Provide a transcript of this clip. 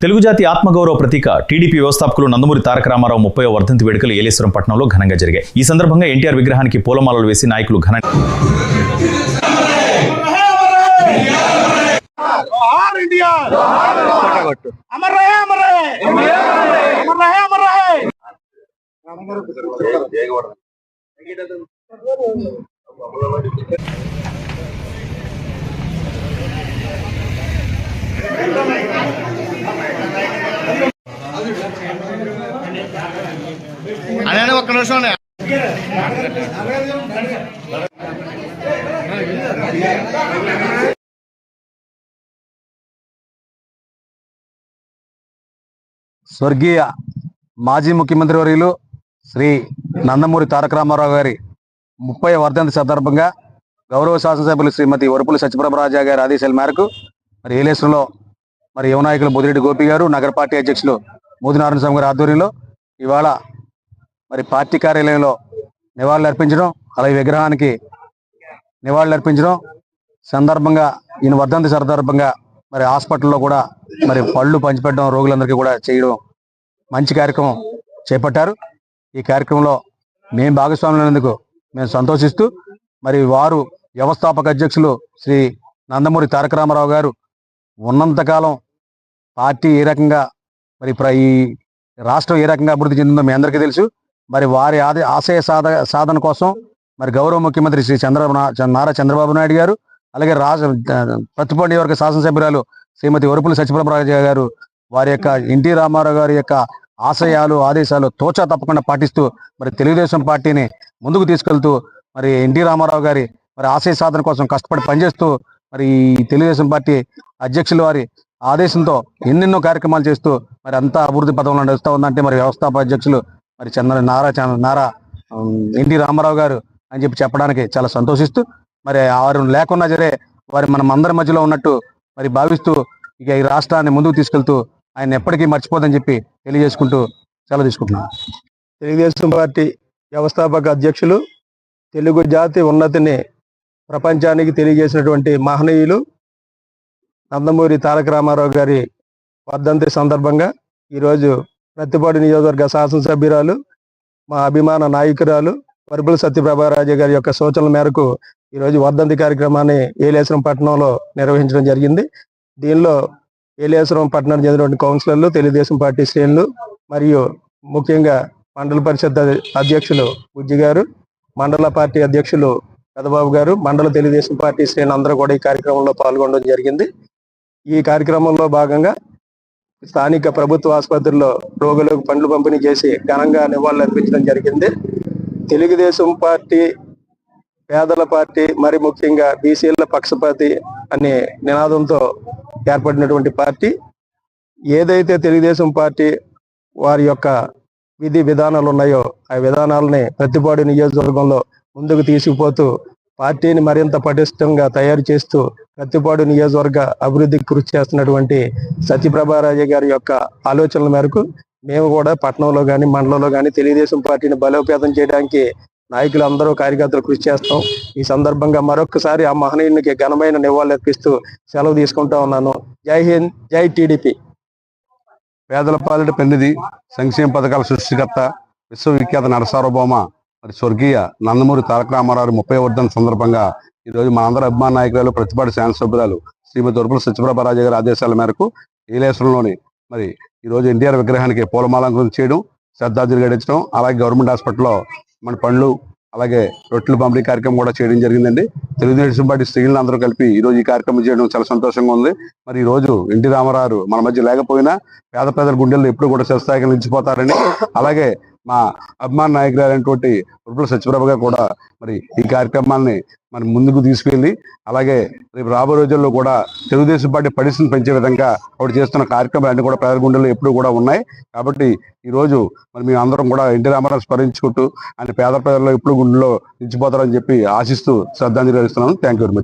తెలుగు జాతి ఆత్మగౌరవ ప్రతీక టీడీపీ వ్యవస్థాపకులు నందమూరి తారక రామారావు ముప్పై వర్ధంతి వేడుకలు ఏలేశ్వరం పట్టణంలో ఘనంగా జరిగాయి ఈ సందర్భంగా ఎన్టీఆర్ విగ్రహానికి పూలమాలలు వేసి నాయకులు ఘన Thank you. అన్నయ్య. స్వర్గీయ మాజీ ముఖ్యమంత్రి వర్యులు శ్రీ నందమూరి తారక రామారావు గారి ముప్పై వర్ధంతి సందర్భంగా గౌరవ శాసనసభ్యులు శ్రీమతి వరుపుల సత్యప్రభరాజా గారి ఆదేశాల మేరకు మరి ఏలేశ్వరంలో మరి యువనాయకులు బుదిరెడ్డి గోపి గారు నగర పార్టీ అధ్యక్షులు మోదినారాయణ స్వామి గారి ఆధ్వర్యంలో ఇవాళ మరి పార్టీ కార్యాలయంలో నివాళులు అర్పించడం అలాగే విగ్రహానికి నివాళులు అర్పించడం సందర్భంగా ఈయన వర్ధంతి సందర్భంగా మరి హాస్పిటల్లో కూడా మరి పళ్ళు పంచిపెట్టడం రోగులందరికీ కూడా చేయడం మంచి కార్యక్రమం చేపట్టారు. ఈ కార్యక్రమంలో మేము భాగస్వాములైనందుకు మేము సంతోషిస్తూ మరి వారు వ్యవస్థాపక అధ్యక్షులు శ్రీ నందమూరి తారక రామారావు గారు ఉన్నంతకాలం పార్టీ ఏ రకంగా మరి ప్ర- ఈ రాష్ట్రం ఏ రకంగా అభివృద్ధి చెందిందో మీ అందరికీ తెలుసు. మరి వారి ఆది ఆశయ సాధ సాధన కోసం మరి గౌరవ ముఖ్యమంత్రి శ్రీ చంద్ర నారా చంద్రబాబు నాయుడు గారు అలాగే రాష్ట్ర ప్రతిపాడు నియోజకవర్గ శాసనసభ్యురాలు శ్రీమతి వరుపుల సత్యప్రభరాజ గారు వారి యొక్క ఎన్టీ రామారావు గారి యొక్క ఆశయాలు ఆదేశాలు తోచా తప్పకుండా పాటిస్తూ మరి తెలుగుదేశం పార్టీని ముందుకు తీసుకెళ్తూ మరి ఎన్టీ రామారావు గారి మరి ఆశయ సాధన కోసం కష్టపడి పనిచేస్తూ మరి ఈ తెలుగుదేశం పార్టీ అధ్యక్షుల వారి ఆదేశంతో ఎన్నెన్నో కార్యక్రమాలు చేస్తూ మరి అంతా అభివృద్ధి పదంలో నడుస్తూ ఉందంటే మరి వ్యవస్థాపక అధ్యక్షులు మరి చంద్ర నారా చంద్ర- నారా ఎన్టీ రామారావు గారు అని చెప్పి చెప్పడానికి చాలా సంతోషిస్తూ మరి వారు లేకున్నా సరే వారి మనం అందరి మధ్యలో ఉన్నట్టు మరి భావిస్తూ ఇక ఈ రాష్ట్రాన్ని ముందుకు తీసుకెళ్తూ ఆయన ఎప్పటికీ మర్చిపోదని చెప్పి తెలియజేసుకుంటూ సెలవు తీసుకుంటున్నాను. తెలుగుదేశం పార్టీ వ్యవస్థాపక అధ్యక్షులు తెలుగు జాతి ఉన్నతిని ప్రపంచానికి తెలియజేసినటువంటి మహనీయులు నందమూరి తారక రామారావు గారి వర్ధంతి సందర్భంగా ఈరోజు ప్రతిపాడు నియోజకవర్గ శాసనసభ్యురాలు మా అభిమాన నాయకురాలు పరుపుల సత్యప్రభారాజు గారి యొక్క సూచనల మేరకు ఈరోజు వర్ధంతి కార్యక్రమాన్ని ఏలేశ్వరం పట్టణంలో నిర్వహించడం జరిగింది. దీనిలో ఏలేశ్వరం పట్టణానికి చెందినటువంటి కౌన్సిలర్లు తెలుగుదేశం పార్టీ శ్రేణులు మరియు ముఖ్యంగా మండల పరిషత్ అధ్యక్షులు బుజ్జి గారు మండల పార్టీ అధ్యక్షులు పెదబాబు గారు మండల తెలుగుదేశం పార్టీ శ్రేణులు అందరూ కూడా ఈ కార్యక్రమంలో పాల్గొనడం జరిగింది. ఈ కార్యక్రమంలో భాగంగా స్థానిక ప్రభుత్వ ఆసుపత్రిలో రోగులకు పండ్లు పంపిణీ చేసి ఘనంగా నివాళులు అర్పించడం జరిగింది. తెలుగుదేశం పార్టీ పేదల పార్టీ మరి ముఖ్యంగా బీసీల పక్షపాతి అనే నినాదంతో ఏర్పడినటువంటి పార్టీ. ఏదైతే తెలుగుదేశం పార్టీ వారి యొక్క విధి విధానాలు ఉన్నాయో ఆ విధానాలని ప్రతిపాడు నియోజకవర్గంలో ముందుకు తీసుకుపోతూ పార్టీని మరింత పటిష్టంగా తయారు చేస్తూ కత్తిపాడు నియోజకవర్గ అభివృద్ధికి కృషి చేస్తున్నటువంటి సత్యప్రభారాజు గారి యొక్క ఆలోచనల మేరకు మేము కూడా పట్టణంలో కానీ మండలంలో కానీ తెలుగుదేశం పార్టీని బలోపేతం చేయడానికి నాయకులు అందరూ కార్యకర్తలు కృషి చేస్తాం. ఈ సందర్భంగా మరొకసారి ఆ మహనీయునికి ఘనమైన నివాళులర్పిస్తూ సెలవు తీసుకుంటా ఉన్నాను. జై హింద్ జై టీడీపీ. పేదల పాలిట పెన్నిది సంక్షేమ పథకాల సృష్టికర్త విశ్వవిఖ్యాత నరసార్వభౌమ. మరి స్వర్గీయ నందమూరి తారక రామారావు ముప్పై వర్ధన సందర్భంగా ఈరోజు రోజు మా అందరి అభిమాన నాయకురాలు ప్రతిపాటి శాసనసభ్యురాలు శ్రీమతి ఉరుపుల సత్యప్రభరాజు గారి ఆదేశాల మేరకు ఈలేశ్వరంలోని మరి ఈరోజు ఎన్టీఆర్ విగ్రహానికి పూలమాలంకరణ చేయడం శ్రద్ధాంజలి గడించడం అలాగే గవర్నమెంట్ హాస్పిటల్లో మన పండ్లు అలాగే రొట్టెలు పంపిణీ కార్యక్రమం కూడా చేయడం జరిగిందండి. తెలుగుదేశం పార్టీ స్త్రీలను అందరూ కలిపి ఈ రోజు ఈ కార్యక్రమం చేయడం చాలా సంతోషంగా ఉంది. మరి ఈ రోజు ఎన్టీ రామారావు మన మధ్య లేకపోయినా పేద పేదల గుండెల్లో ఎప్పుడు కూడా శివస్థాయిగా నిలిచిపోతారని అలాగే మా అభిమాన నాయకులైనటువంటి ఉరుపుల సత్యప్రభ గారు కూడా మరి ఈ కార్యక్రమాన్ని మరి ముందుకు తీసుకెళ్ళి అలాగే రేపు రాబోయే రోజుల్లో కూడా తెలుగుదేశం పార్టీ పరిస్థితిని పెంచే విధంగా ఆవిడ చేస్తున్న కార్యక్రమాలన్నీ కూడా పేద గుండెల్లో ఎప్పుడు కూడా ఉన్నాయి. కాబట్టి ఈ రోజు మరి మేము అందరం కూడా ఎన్టీ రామారావు స్మరించుకుంటూ ఆయన పేద పేదల్లో ఎప్పుడు గుండెల్లో నిలిచిపోతారని చెప్పి ఆశిస్తూ శ్రద్ధాంజలి ఇస్తున్నాను థ్యాంక్ యూ వెరీ మచ్